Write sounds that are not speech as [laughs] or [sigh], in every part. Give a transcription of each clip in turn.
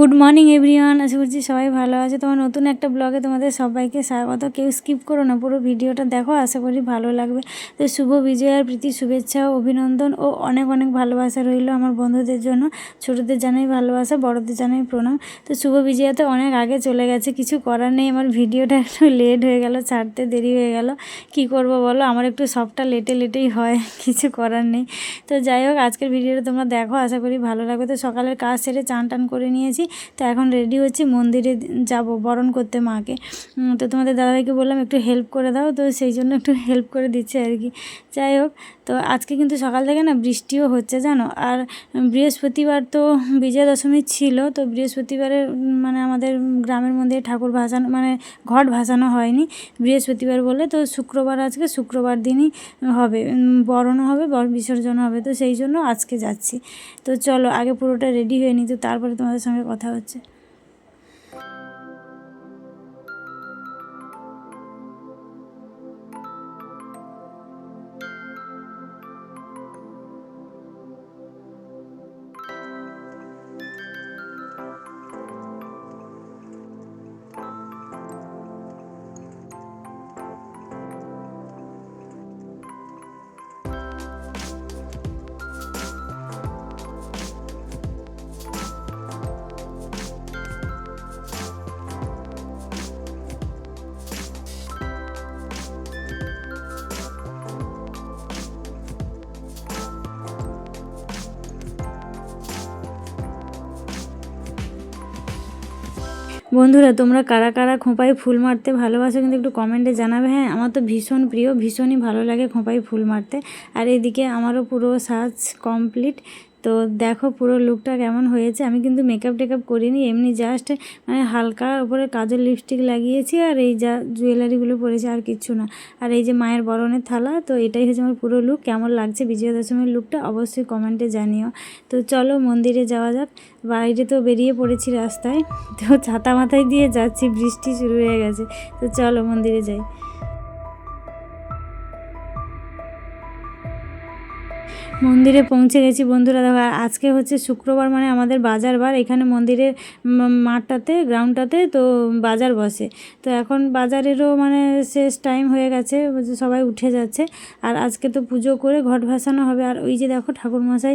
Good morning, everyone. আশা করছি সবাই ভালো আছে। তোমার নতুন একটা ব্লগে তোমাদের সবাইকে স্বাগত। কেউ স্কিপ করো না, পুরো ভিডিওটা দেখো, আশা করি ভালো লাগবে। তো শুভ বিজয়ার প্রীতি, শুভেচ্ছা অভিনন্দন ও অনেক অনেক ভালোবাসা রইল আমার বন্ধুদের জন্য। ছোটোদের জানাই ভালোবাসা, বড়দের জানাই প্রণাম। তো শুভ বিজয়া তো অনেক আগে চলে গেছে, কিছু করার নেই। আমার ভিডিওটা একটু লেট হয়ে গেল, ছাড়তে দেরি হয়ে গেল। কি করব বলো? আমার একটু সবটা লেটে লেটেই হয়, কিছু করার নেই। তো যাই হোক, আজকের ভিডিওটা তোমরা দেখো, আশা করি ভালো লাগবে। তো সকালের কাজ সেরে চান টান করে নিয়েছি। তো এখন রেডি হচ্ছি মন্দিরে যাব, বরণ করতে মাকে। তো তোমাদের দাদাভাইকে বললাম, একটু হেল্প করে দাও। তো সেই জন্য একটু হেল্প করে দিচ্ছে আর কি। যাই হোক, তো আজকে কিন্তু সকাল থেকে না বৃষ্টিও হচ্ছে, জানো? আর বৃহস্পতিবার তো বিজয়া দশমী ছিল, তো বৃহস্পতিবারে মানে আমাদের গ্রামের মধ্যে ঠাকুর ভাসানো মানে ঘট ভাসানো হয়নি বৃহস্পতিবার বলে। তো শুক্রবার আজকে, শুক্রবার দিনই হবে বরণও হবে, বর বিসর্জন হবে। তো সেই জন্য আজকে যাচ্ছি। তো চলো, আগে পুরোটা রেডি হয়ে নিই, তো তারপরে তোমাদের সঙ্গে কথা হচ্ছে। বন্ধুরা, তোমরা কারা কারা খোঁপায় ফুল মারতে ভালোবাসো কিন্তু একটু কমেন্টে জানাবে। হ্যাঁ আমার তো ভীষণ প্রিয়, ভীষণই ভালো লাগে খোঁপায় ফুল মারতে। আর এদিকে আমারও পুরো সাজ কমপ্লিট তো দেখো পুরো লুকটা কেমন হয়েছে। আমি কিন্তু মেকআপ টেকআপ করিনি, এমনি জাস্ট মানে হালকা উপরে কাজল লিপস্টিক লাগিয়েছি আর এই যা জুয়েলারিগুলো পরেছি আর কিচ্ছু না। আর এই যে মায়ের বরণের থালা, তো এটাই হচ্ছে আমার পুরো লুক কেমন লাগছে বিজয়া দশমীর লুকটা অবশ্যই কমেন্টে জানিও। তো চলো মন্দিরে যাওয়া যাক। বাইরে তো বেরিয়ে পড়েছি রাস্তায়, তো ছাতা মাথায় দিয়ে যাচ্ছি, বৃষ্টি শুরু হয়ে গেছে। তো চলো মন্দিরে যাই। মন্দিরে পৌঁছে গেছি বন্ধুরা। দেখো আর আজকে হচ্ছে শুক্রবার মানে আমাদের বাজার বার। এখানে মন্দিরের মাঠটাতে গ্রাউন্ডটাতে তো বাজার বসে। তো এখন বাজারেরও মানে শেষ টাইম হয়ে গেছে সবাই উঠে যাচ্ছে। আর আজকে তো পুজো করে ঘট ভাসানো হবে। আর ওই যে দেখো, ঠাকুরমশাই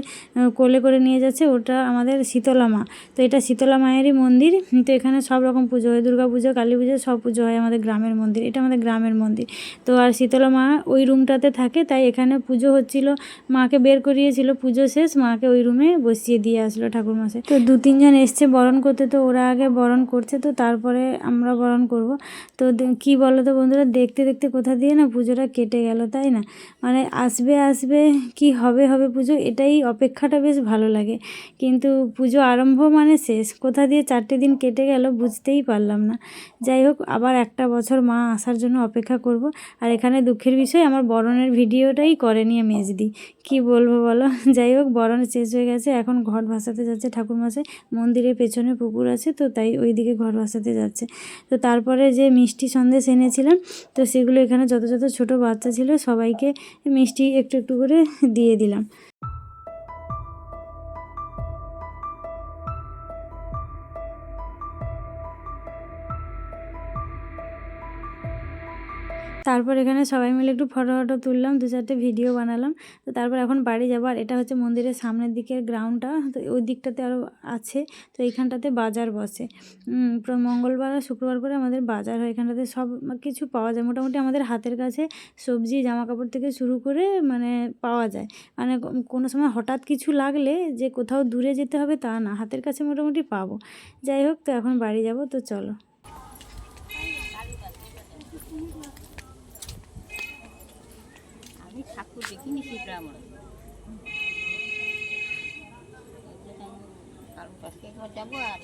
কোলে করে নিয়ে যাচ্ছে। ওটা আমাদের শীতলা মা। তো এটা শীতলা মায়েরই মন্দির। তো এখানে সব রকম পুজো হয়। দুর্গা পুজো, কালী পুজো, সব পুজো হয় আমাদের গ্রামের মন্দির। এটা আমাদের গ্রামের মন্দির। তো আর শীতলা মা ওই রুমটাতে থাকে। তাই এখানে পুজো হচ্ছিল মাকে বের করিয়েছিল পুজো শেষ, মাকে ওই রুমে বসিয়ে দিয়ে আসলো ঠাকুরমশাই। তো দু তিনজন এসছে বরণ করতে, তো ওরা আগে বরণ করছে, তো তারপরে আমরা বরণ করব। তো কি বলো তো বন্ধুরা, দেখতে দেখতে কোথা দিয়ে না পুজোটা কেটে গেল, তাই না? মানে আসবে আসবে, কি হবে হবে পুজো, এটাই অপেক্ষাটা বেশ ভালো লাগে। কিন্তু পুজো আরম্ভ মানে শেষ, কোথা দিয়ে চারটে দিন কেটে গেল বুঝতেই পারলাম না। যাই হোক, আবার একটা বছর মা আসার জন্য অপেক্ষা করব। আর এখানে দুঃখের বিষয়, আমার বরণের ভিডিওটাই করেনি আমি মেজদি কি বলব বলো? [laughs] যাই হোক, বরণ শেষ হয়ে গেছে। এখন ঘর ভাসাতে যাচ্ছে ঠাকুরমশাই। মন্দিরের পেছনে পুকুর আছে, তো তাই ওই দিকে ঘর ভাসাতে যাচ্ছে। তো তারপরে যে মিষ্টি সন্দেশ এনেছিলাম, তো সেগুলো এখানে যত যত ছোট বাচ্চা ছিল, সবাইকে মিষ্টি একটু একটু করে দিয়ে দিলাম। তারপর এখানে সবাই মিলে একটু ফটো ফটো তুললাম, দু চারটে ভিডিও বানালাম। তো তারপর এখন বাড়ি যাব, আর এটা হচ্ছে মন্দিরের সামনের দিকের গ্রাউন্ডটা তো ওই দিকটাতে আরও আছে। তো এইখানটাতে বাজার বসে। মঙ্গলবার আর শুক্রবার করে আমাদের বাজার হয় এখানটাতে। সব কিছু পাওয়া যায়। মোটামুটি আমাদের হাতের কাছে সবজি জামা কাপড় থেকে শুরু করে মানে পাওয়া যায়। মানে কোনো সময় হঠাৎ কিছু লাগলে যে কোথাও দূরে যেতে হবে তা না, হাতের কাছে মোটামুটি পাবো। যাই হোক, তো এখন বাড়ি যাব, তো চলো আমি ঠাকুর দেখিনি শিবরামন কারণ পাশে একবার যাব আর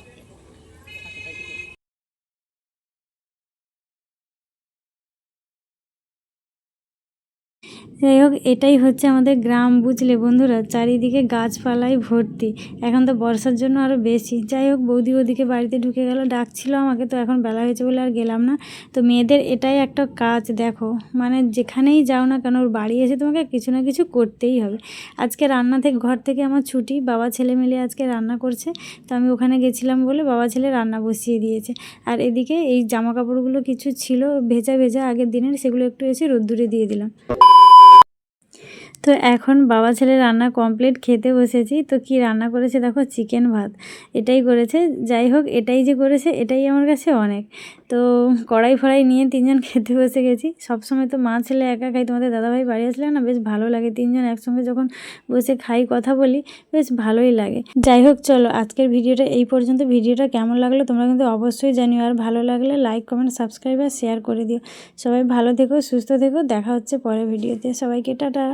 যাই হোক, এটাই হচ্ছে আমাদের গ্রাম, বুঝলে বন্ধুরা? চারিদিকে গাছপালায় ভর্তি। এখন তো বর্ষার জন্য আরও বেশি। যাই হোক, বৌদি ওদিকে বাড়িতে ঢুকে গেল, ডাকছিল আমাকে, তো এখন বেলা হয়েছে বলে আর গেলাম না। তো মেয়েদের এটাই একটা কাজ, দেখো। মানে যেখানেই যাও না কেন, ওর বাড়ি এসে তোমাকে কিছু না কিছু করতেই হবে। আজকে রান্না থেকে, ঘর থেকে আমার ছুটি। বাবা ছেলে মিলে আজকে রান্না করছে। তো আমি ওখানে গেছিলাম বলে বাবা ছেলে রান্না বসিয়ে দিয়েছে। আর এদিকে এই জামা কাপড়গুলো কিছু ছিল, ভেজা ভেজা আগের দিনের, সেগুলো একটু এসে রোদ্দুরে দিয়ে দিলাম। তো এখন বাবা ছেলে রান্না কমপ্লিট খেতে বসেছি। তো কি রান্না করেছে দেখো? চিকেন ভাত। এটাই করেছে। যাই হোক, এটাই যে করেছে, এটাই আমার কাছে অনেক। তো কড়াই ফড়াই নিয়ে তিনজন খেতে বসে গেছি। সবসময় তো মা ছেলে একা খাই। তোমাদের দাদাভাই বাড়ি আসলে না বেশ ভালো লাগে। তিনজন একসঙ্গে যখন বসে খাই, কথা বলি, বেশ ভালোই লাগে। যাই হোক, চলো আজকের ভিডিওটা এই পর্যন্ত। ভিডিওটা কেমন লাগল তোমরা কিন্তু অবশ্যই জানিও। আর ভালো লাগলে লাইক কমেন্ট সাবস্ক্রাইব আর শেয়ার করে দিও। সবাই ভালো থেকো, সুস্থ থেকো। দেখা হচ্ছে পরে ভিডিওতে। সবাইকে টাটা।